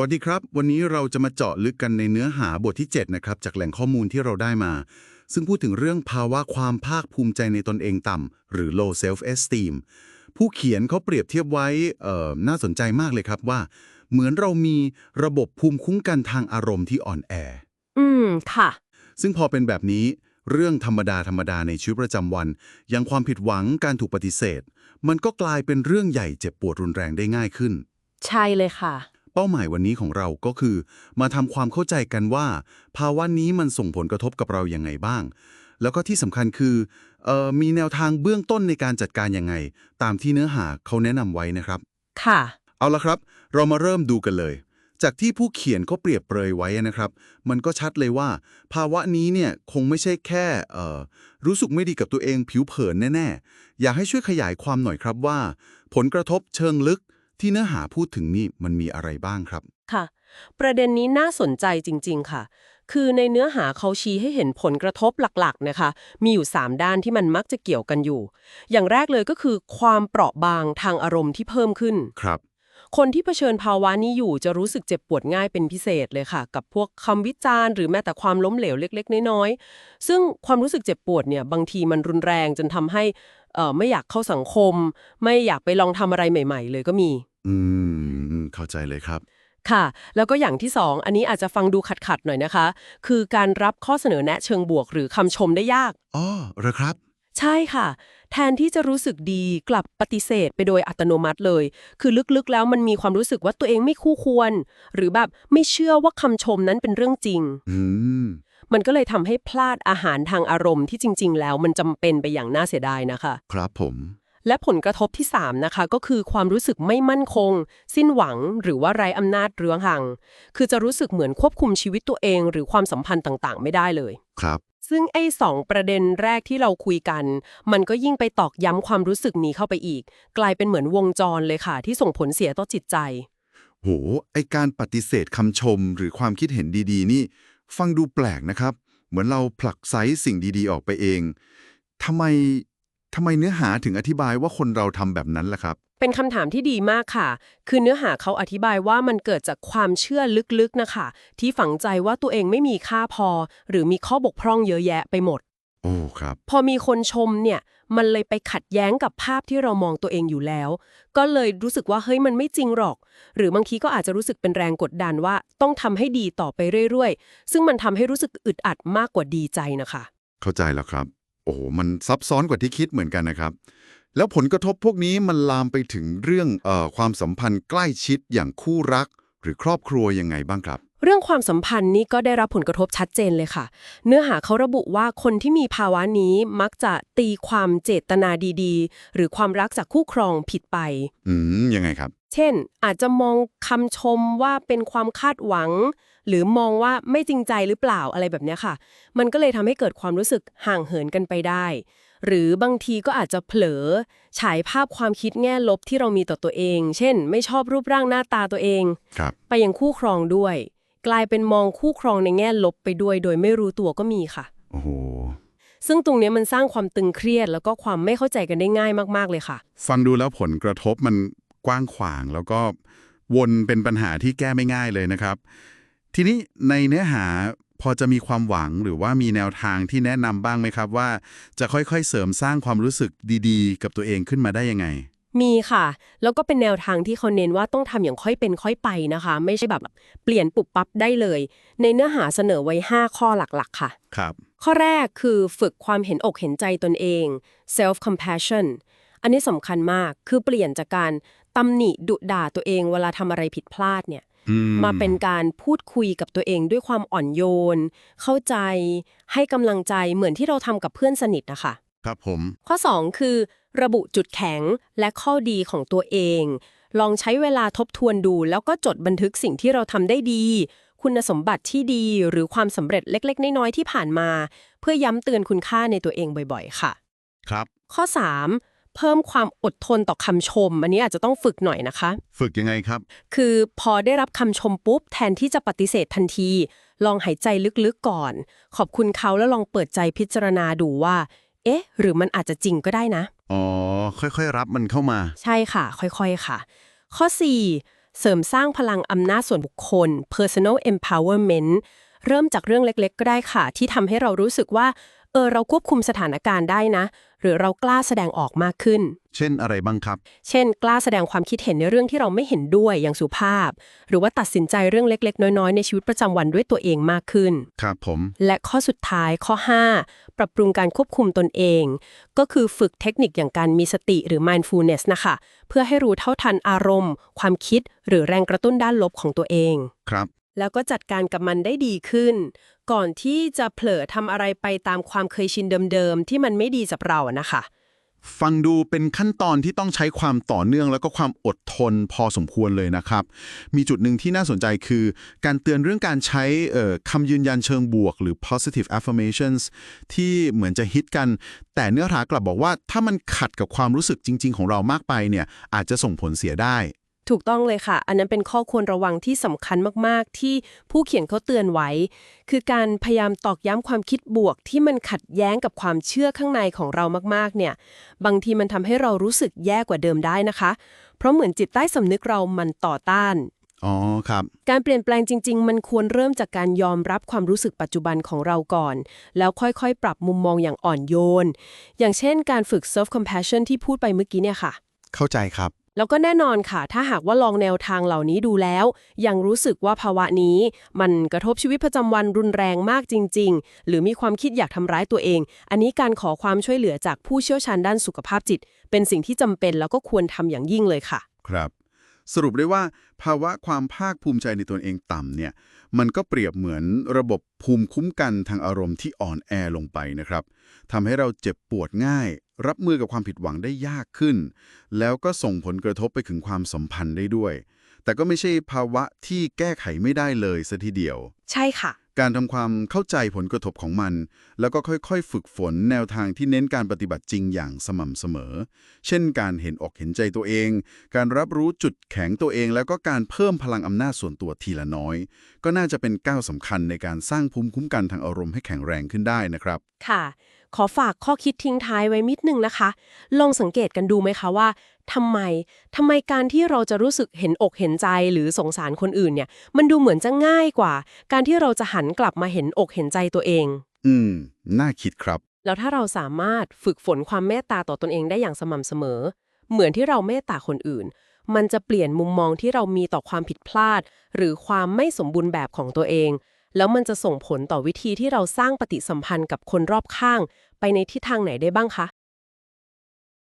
วัสดีครับ วันนี้เราจะมาเจาะลึกกันในเนื้อหาบทที่ 7 นะครับ จากแหล่งข้อมูลที่เราได้มา ซึ่งพูดถึงเรื่องภาวะความภาคภูมิใจในตนเองต่ำหรือ low self esteem ผู้เขียนเขาเปรียบเทียบไว้เอ่อน่าสนใจมากเลยครับว่า เหมือนเรามีระบบภูมิคุ้มกันทางอารมณ์ที่อ่อนแอ อืม ค่ะ ซึ่งพอเป็นแบบนี้เรื่องธรรมดาธรรมดาในชีวิตประจำวัน อย่างความผิดหวังการถูกปฏิเสธ มันก็กลายเป็นเรื่องใหญ่เจ็บปวดรุนแรงได้ง่ายขึ้น ใช่เลยค่ะ เป้าหมายวันนี้ของเราก็คือ มาทำความเข้าใจกันว่า ภาวะนี้มันส่งผลกระทบกับเราอย่างไงบ้าง แล้วก็ที่สำคัญคือเออมีแนวทางเบื้องต้นในการจัดการยังไง ตามที่เนื้อหาเขาแนะนำไว้นะครับ ค่ะ เอาละครับ เรามาเริ่มดูกันเลย จากที่ผู้เขียนก็เปรียบเปรยไว้นะครับ มันก็ชัดเลยว่า ภาวะนี้เนี่ยคงไม่ใช่แค่เอ่อรู้สึกไม่ดีกับตัวเองผิวเผินแน่ๆ อยากให้ช่วยขยายความหน่อยครับว่า ผลกระทบเชิงลึก ที่เนื้อหาพูดถึงนี่มันมีอะไรบ้างครับ ค่ะ ประเด็นนี้น่าสนใจจริง ๆ ค่ะ คือในเนื้อหาเขาชี้ให้เห็นผลกระทบหลักๆนะคะ มีอยู่ 3 ด้านที่มันมักจะเกี่ยวกันอยู่ อย่างแรกเลยก็คือความเปราะบางทางอารมณ์ที่เพิ่มขึ้น ครับคนที่เผชิญภาวะนี้อยู่จะรู้สึกเจ็บปวดง่ายเป็นพิเศษเลยค่ะ กับพวกคำวิจารณ์หรือแม้แต่ความล้มเหลวเล็ก ๆ น้อยๆซึ่งความรู้สึกเจ็บปวดเนี่ยบางทีมันรุนแรงจนทำให้ เอ่อไม่อยากเข้าสังคม ไม่อยากไปลองทำอะไรใหม่ ๆ เลยก็มี อืม เข้าใจเลยครับ ค่ะ แล้วก็อย่างที่สองอันนี้อาจจะฟังดูขัดๆหน่อยนะคะ คือการรับข้อเสนอแนะเชิงบวกหรือคำชมได้ยาก อ๋อเหรอครับ ใช่ค่ะ แทนที่จะรู้สึกดีกลับปฏิเสธไปโดยอัตโนมัติเลย คือลึกๆแล้วมันมีความรู้สึกว่าตัวเองไม่คู่ควร หรือแบบไม่เชื่อว่าคำชมนั้นเป็นเรื่องจริง อืม มันก็เลยทำให้พลาดอาหารทางอารมณ์ที่จริง ๆ แล้วมันจำเป็นไปอย่างน่าเสียดายนะคะ ครับผม และผลกระทบที่ 3 นะคะ ก็คือความรู้สึกไม่มั่นคง สิ้นหวังหรือว่าไร้อำนาจเรื้อรัง คือจะรู้สึกเหมือนควบคุมชีวิตตัวเอง หรือความสัมพันธ์ต่างๆ ไม่ได้เลย ครับซึ่งไอ้สองประเด็นแรกที่เราคุยกัน มันก็ยิ่งไปตอกย้ำความรู้สึกนี้เข้าไปอีก กลายเป็นเหมือนวงจรเลยค่ะ ที่ส่งผลเสียต่อจิตใจ โห ไอการปฏิเสธคำชมหรือความคิดเห็นดีๆ นี่ ฟังดูแปลกนะครับ เหมือนเราผลักไซส์สิ่งดีๆ ออกไปเองทำไมทำไมเนื้อหาถึงอธิบายว่าคนเราทำแบบนั้นล่ะครับ เป็นคำถามที่ดีมากค่ะ คือเนื้อหาเขาอธิบายว่ามันเกิดจากความเชื่อลึกๆนะคะ ที่ฝังใจว่าตัวเองไม่มีค่าพอ หรือมีข้อบกพร่องเยอะแยะไปหมด โอ้ครับ พอมีคนชมเนี่ย มันเลยไปขัดแย้งกับภาพที่เรามองตัวเองอยู่แล้ว ก็เลยรู้สึกว่าเฮ้ยมันไม่จริงหรอก หรือบางทีก็อาจจะรู้สึกเป็นแรงกดดันว่าต้องทำให้ดีต่อไปเรื่อยๆ ซึ่งมันทำให้รู้สึกอึดอัดมากกว่าดีใจนะคะ เข้าใจแล้วครับ โอ้โหมันซับซ้อนกว่าที่คิดเหมือนกันนะครับ แล้วผลกระทบพวกนี้มันลามไปถึงเรื่องเอ่อความสัมพันธ์ใกล้ชิดอย่างคู่รัก หรือครอบครัวยังไงบ้างครับ เรื่องความสัมพันธ์นี้ก็ได้รับผลกระทบชัดเจนเลยค่ะ เนื้อหาเขาระบุว่าคนที่มีภาวะนี้มักจะตีความเจตนาดีๆ หรือความรักจากคู่ครองผิดไป อืม ยังไงครับ เช่น อาจจะมองคำชมว่าเป็นความคาดหวัง หรือมองว่าไม่จริงใจหรือเปล่าอะไรแบบเนี้ยค่ะ มันก็เลยทำให้เกิดความรู้สึกห่างเหินกันไปได้ หรือบางทีก็อาจจะเผลอ ฉายภาพความคิดแง่ลบที่เรามีต่อตัวเอง เช่น ไม่ชอบรูปร่างหน้าตาตัวเองครับไปยังคู่ครองด้วย กลายเป็นมองคู่ครองในแง่ลบไปด้วย โดยไม่รู้ตัวก็มีค่ะ โอ้โห ซึ่งตรงเนี้ยมันสร้างความตึงเครียด แล้วก็ความไม่เข้าใจกันได้ง่ายมากๆเลยค่ะ ฟังดูแล้วผลกระทบมันกว้างขวางแล้วก็วนเป็นปัญหาที่แก้ไม่ง่ายเลยนะครับ ทีนี้ในเนื้อหาพอจะมีความหวังหรือว่ามีแนวทางที่แนะนำบ้างไหมครับว่าจะค่อยๆเสริมสร้างความรู้สึกดีๆ กับตัวเองขึ้นมาได้ยังไง มีค่ะ แล้วก็เป็นแนวทางที่เขาเน้นว่าต้องทำอย่างค่อยเป็นค่อยไปนะคะ ไม่ใช่แบบเปลี่ยนปุบปั๊บได้เลย ในเนื้อหาเสนอไว้ 5 ข้อหลักๆ ค่ะ ครับ ข้อแรกคือฝึกความเห็นอกเห็นใจตนเอง self compassion อันนี้สำคัญมากคือเปลี่ยนจากการตำหนิดุด่าตัวเองเวลาทำอะไรผิดพลาดเนี่ยอืมาเป็นการพูดคุยกับตัวเองด้วยความอ่อนโยน เข้าใจ ให้กำลังใจเหมือนที่เราทำกับเพื่อนสนิทนะคะ ครับผม ข้อ 2 คือ ระบุจุดแข็งและข้อดีของตัวเอง ลองใช้เวลาทบทวนดู แล้วก็จดบันทึกสิ่งที่เราทำได้ดี คุณสมบัติที่ดีหรือความสำเร็จเล็ก ๆ น้อยๆที่ผ่านมา เพื่อย้ำเตือนคุณค่าในตัวเองบ่อย ๆ ค่ะ ครับ ข้อ 3 เพิ่มความอดทนต่อคำชม อันนี้อาจจะต้องฝึกหน่อยนะคะ ฝึกยังไงครับ คือพอได้รับคำชมปุ๊บ แทนที่จะปฏิเสธทันที ลองหายใจลึกๆก่อน ขอบคุณเขาแล้วลองเปิดใจพิจารณาดูว่า เอ๊ะ หรือมันอาจจะจริงก็ได้นะ อ๋อ ค่อยๆ รับมันเข้ามา ใช่ค่ะ ค่อยๆ ค่ะ ข้อเสริมสร้างพลังอำนาจส่วนบุคคล personal empowerment เริ่มจากเรื่องเล็กๆ ก็ได้ค่ะ ที่ทำให้เรารู้สึกว่า เออ เราควบคุมสถานการณ์ได้นะ หรือเรากล้าแสดงออกมากขึ้น เช่นอะไรบ้างครับ เช่น กล้าแสดงความคิดเห็นในเรื่องที่เราไม่เห็นด้วยอย่างสุภาพ หรือว่าตัดสินใจเรื่องเล็กๆ น้อยๆ ในชีวิตประจำวันด้วยตัวเองมากขึ้น ครับผม และข้อสุดท้ายข้อ 5 ปรับปรุงการควบคุมตนเอง ก็คือฝึกเทคนิคอย่างการมีสติหรือ mindfulness นะคะ เพื่อให้รู้เท่าทันอารมณ์ ความคิด หรือแรงกระตุ้นด้านลบของตัวเอง ครับ แล้วก็จัดการกับมันได้ดีขึ้น ก่อนที่จะเผลอทำอะไรไปตามความเคยชินเดิมๆที่มันไม่ดีกับเราอะนะคะ ฟังดูเป็นขั้นตอนที่ต้องใช้ความต่อเนื่องแล้วก็ความอดทนพอสมควรเลยนะครับ มีจุดหนึ่งที่น่าสนใจคือ การเตือนเรื่องการใช้คำยืนยันเชิงบวก หรือ positive affirmations ที่เหมือนจะฮิตกัน แต่เนื้อหากลับบอกว่าถ้ามันขัดกับความรู้สึกจริง ๆ ของเรามากไปเนี่ยอาจจะส่งผลเสียได้ ถูกต้องเลยค่ะ อันนั้นเป็นข้อควรระวังที่สำคัญมากๆ ที่ผู้เขียนเขาเตือนไว้ คือการพยายามตอกย้ำความคิดบวกที่มันขัดแย้งกับความเชื่อข้างในของเรามากๆ เนี่ย บางทีมันทำให้เรารู้สึกแย่กว่าเดิมได้นะคะ เพราะเหมือนจิตใต้สำนึกเรามันต่อต้าน อ๋อ ครับ การเปลี่ยนแปลงจริง ๆ มันควรเริ่มจากการยอมรับความรู้สึกปัจจุบันของเราก่อน แล้วค่อยๆ ปรับมุมมองอย่างอ่อนโยน อย่างเช่น การฝึก self compassion ที่พูดไปเมื่อกี้เนี่ยค่ะ เข้าใจครับ แล้วก็แน่นอนค่ะ ถ้าหากว่าลองแนวทางเหล่านี้ดูแล้ว ยังรู้สึกว่าภาวะนี้ มันกระทบชีวิตประจำวันรุนแรงมากจริง ๆ หรือมีความคิดอยากทำร้ายตัวเอง อันนี้การขอความช่วยเหลือจากผู้เชี่ยวชาญด้านสุขภาพจิต เป็นสิ่งที่จำเป็นแล้วก็ควรทำอย่างยิ่งเลยค่ะ ครับ สรุปได้ว่าภาวะความภาคภูมิใจในตนเองต่ำเนี่ย มันก็เปรียบเหมือนระบบภูมิคุ้มกันทางอารมณ์ที่อ่อนแอลงไปนะครับทำให้เราเจ็บปวดง่าย รับมือกับความผิดหวังได้ยากขึ้น แล้วก็ส่งผลกระทบไปถึงความสัมพันธ์ได้ด้วย แต่ก็ไม่ใช่ภาวะที่แก้ไขไม่ได้เลยซะทีเดียว ใช่ค่ะ การทำความเข้าใจผลกระทบของมัน แล้วก็ค่อยๆ ฝึกฝนแนวทางที่เน้นการปฏิบัติจริงอย่างสม่ำเสมอ เช่น การเห็นอกเห็นใจตัวเอง การรับรู้จุดแข็งตัวเอง แล้วก็การเพิ่มพลังอำนาจส่วนตัวทีละน้อย ก็น่าจะเป็นก้าวสำคัญในการสร้างภูมิคุ้มกันทางอารมณ์ให้แข็งแรงขึ้นได้นะครับ ค่ะขอฝากข้อคิดทิ้งท้ายไว้นิดนึงนะคะ ลองสังเกตกันดูไหมคะว่าทำไมทำไมการที่เราจะรู้สึกเห็นอกเห็นใจหรือสงสารคนอื่นเนี่ย มันดูเหมือนจะง่ายกว่า การที่เราจะหันกลับมาเห็นอกเห็นใจตัวเอง อืม น่าคิดครับ แล้วถ้าเราสามารถฝึกฝนความเมตตาต่อตนเองได้อย่างสม่ำเสมอ เหมือนที่เราเมตตาคนอื่น มันจะเปลี่ยนมุมมองที่เรามีต่อความผิดพลาด หรือความไม่สมบูรณ์แบบของตัวเอง แล้วมันจะส่งผลต่อวิธีที่เราสร้างปฏิสัมพันธ์กับคนรอบข้าง ไปในทิศทางไหนได้บ้างคะ